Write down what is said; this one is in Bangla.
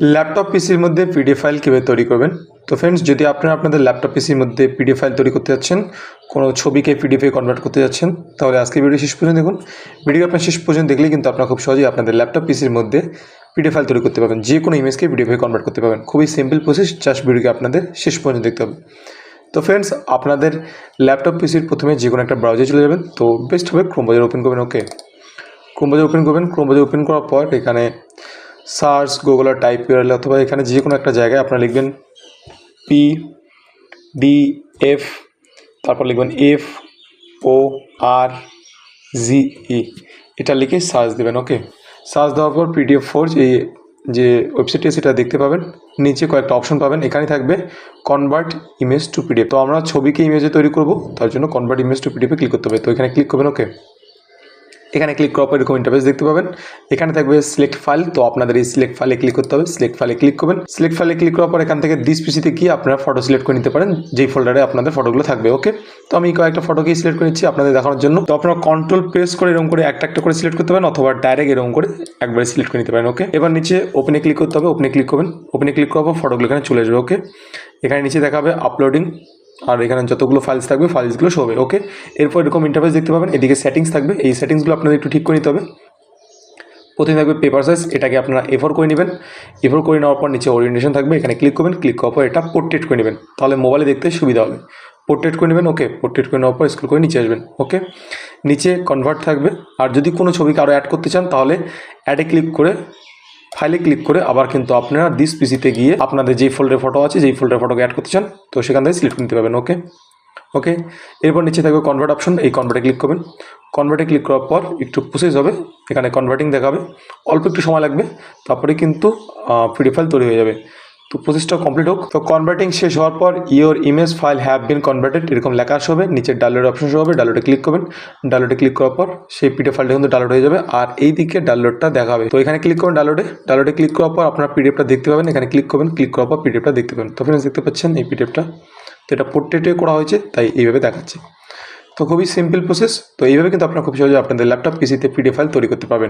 ল্যাপটপ পিসির মধ্যে পিডিএফ ফাইল কীভাবে তৈরি করবেন? তো ফ্রেন্ডস যদি আপনারা আপনাদের ল্যাপটপ পিসির মধ্যে পিডিএফ ফাইল তৈরি করতে যাচ্ছেন, কোনো ছবিকে পিডিএফে কনভার্ট করতে যাচ্ছেন, তাহলে আজকে ভিডিও শেষ পর্যন্ত দেখুন। ভিডিও আপনার শেষ পর্যন্ত দেখলেই কিন্তু আপনারা খুব সহজেই আপনাদের ল্যাপটপ পিসির মধ্যে পিডিএফ ফাইল তৈরি করতে পারবেন। যে কোনো ইমেজকে পিডিএফে কনভার্ট করতে পারবেন। খুবই সিম্পল প্রসেস জাস্ট ভিডিওকে আপনাদের শেষ পর্যন্ত দেখতে হবে। তো ফ্রেন্ডস আপনাদের ল্যাপটপ পিসির প্রথমে যে কোনো একটা ব্রাউজারে চলে যাবেন। তো বেস্ট হবে ক্রোম ব্রাউজার ওপেন করবেন ওকে ক্রোম ব্রাউজার ওপেন করবেন। ক্রোম ব্রাউজার ওপেন করার পর এখানে সার্চ, গুগল টাইপ ইউআরএল অথবা এখানে যে কোনো একটা জায়গায় আপনারা লিখবেন পি ডি এফ তারপর লিখবেন এফ ও আর জি ই এটা লিখে সার্চ দেবেন, ওকে? সার্চ দেওয়ার পর পিডিএফ ফোর এই যে ওয়েবসাইটটি সেটা দেখতে পাবেন। নিচে কয়েকটা অপশন পাবেন এখানে থাকবে কনভার্ট ইমেজ টু পিডিএফ তো আমরা ছবিকে ইমেজে তৈরি করব, তার জন্য কনভার্ট ইমেজ টু পিডিএফে ক্লিক করতে হবে। তো এখানে ক্লিক করবেন, ওকে? এখানে ক্লিক করার পর এরকম ইন্টারফেস দেখতে পাবেন। এখানে থাকবে সিলেক্ট ফাইল তো আপনাদের এই সিলেক্ট ফাইলে ক্লিক করতে হবে। সিলেক্ট ফাইলে ক্লিক করবেন। সিলেক্ট ফাইলে ক্লিক করার পর এখান থেকে দিস পিসিতে গিয়ে আপনারা ফটো সিলেক্ট করে নিতে পারেন। যেই ফোল্ডারে আপনাদের ফটোগুলো থাকবে ওকে তো আমি কয়েকটা ফটোকেই সিলেক্ট করে নিচ্ছি আপনাদের দেখানোর জন্য। তো আপনারা কন্ট্রোল প্রেস করে এরকম করে একটা একটা করে সিলেক্ট করতে পারেন, অথবা ডাইরেক্ট এরকম করে একবারে সিলেক্ট করে নিতে পারেন ওকে এবার নিচে ওপেনে ক্লিক করতে হবে ওপেনে ক্লিক করবেন। ওপেনে ক্লিক করার পর ফটোগুলো এখানে চলে আসবে ওকে এখানে নিচে দেখাবে আপলোডিং আর এখানে যতগুলো ফাইলস থাকবে ফাইলসগুলো শোবে ওকে এরপর এরকম ইন্টারফেস দেখতে পাবেন, এদিকে সেটিংস থাকবে, এই সেটিংসগুলো আপনাদের একটু ঠিক করে নিতে হবে। প্রথমে থাকবে পেপার সাইজ এটাকে আপনারা এফোর করে নেবেন। এফোর করে নেওয়ার পর নিচে ওরিয়েন্টেশন থাকবে, এখানে ক্লিক করবেন ক্লিক করার পর এটা পোর্ট্রেট করে নেবেন। তাহলে মোবাইলে দেখতে সুবিধা হবে। পোর্ট্রেট করে নেবেন ওকে পোর্ট্রেট করে নেওয়ার পর স্কুল করে নিচে আসবেন ওকে নিচে কনভার্ট থাকবে। আর যদি কোনো ছবিকে আরও অ্যাড করতে চান, তাহলে অ্যাডে ক্লিক করে ফাইলে ক্লিক করে আবার কিন্তু আপনারা দিস পিসিতে গিয়ে আপনাদের যেই ফোল্ডারে ফটো আছে, যেই ফোল্ডারে ফটোকে অ্যাড করতে চান, তো সেখান থেকে সিলেক্ট নিতে পারবেন ওকে ওকে এরপর নিচে থাকবে কনভার্ট অপশন এই কনভার্টে ক্লিক করবেন। কনভার্টে ক্লিক করার পর একটু প্রসেস হবে, এখানে কনভার্টিং দেখাবে। অল্প একটু সময় লাগবে, তারপরে কিন্তু পিডিএফ ফাইল তৈরি হয়ে যাবে। তো প্রসেসটা কমপ্লিট হোক। তো কনভার্টিং শেষ হওয়ার পর your image file have been converted এরকম লেখা হবে, নিচে ডাউনলোড অপশন হবে ডাউনলোডে ক্লিক করবেন। ডাউনলোডে ক্লিক করার পর সেই পিডিএফ ফাইলটা কিন্তু ডাউনলোড হয়ে যাবে আর এই দিকে ডাউনলোডটা দেখাবে তো এখানে ক্লিক করবেন ডাউনলোডে ডাউনলোডে ক্লিক করার পর আপনার পিডিএফটা দেখতে পাবেন, এখানে ক্লিক করবেন ক্লিক করার পর পিডিএফটা দেখতে পাবেন। তো ফ্রেন্ডস দেখতে পাচ্ছেন এই পিডিএফটা তো এটা পোর্ট্রেটে করা হয়েছে, তাই এইভাবে দেখাচ্ছে। তো খুবই সিম্পল প্রসেস তো এইভাবে কিন্তু আপনারা খুব সহজে আপনাদের ল্যাপটপ পিসিতে পিডিএফ ফাইল তৈরি করতে পারবেন।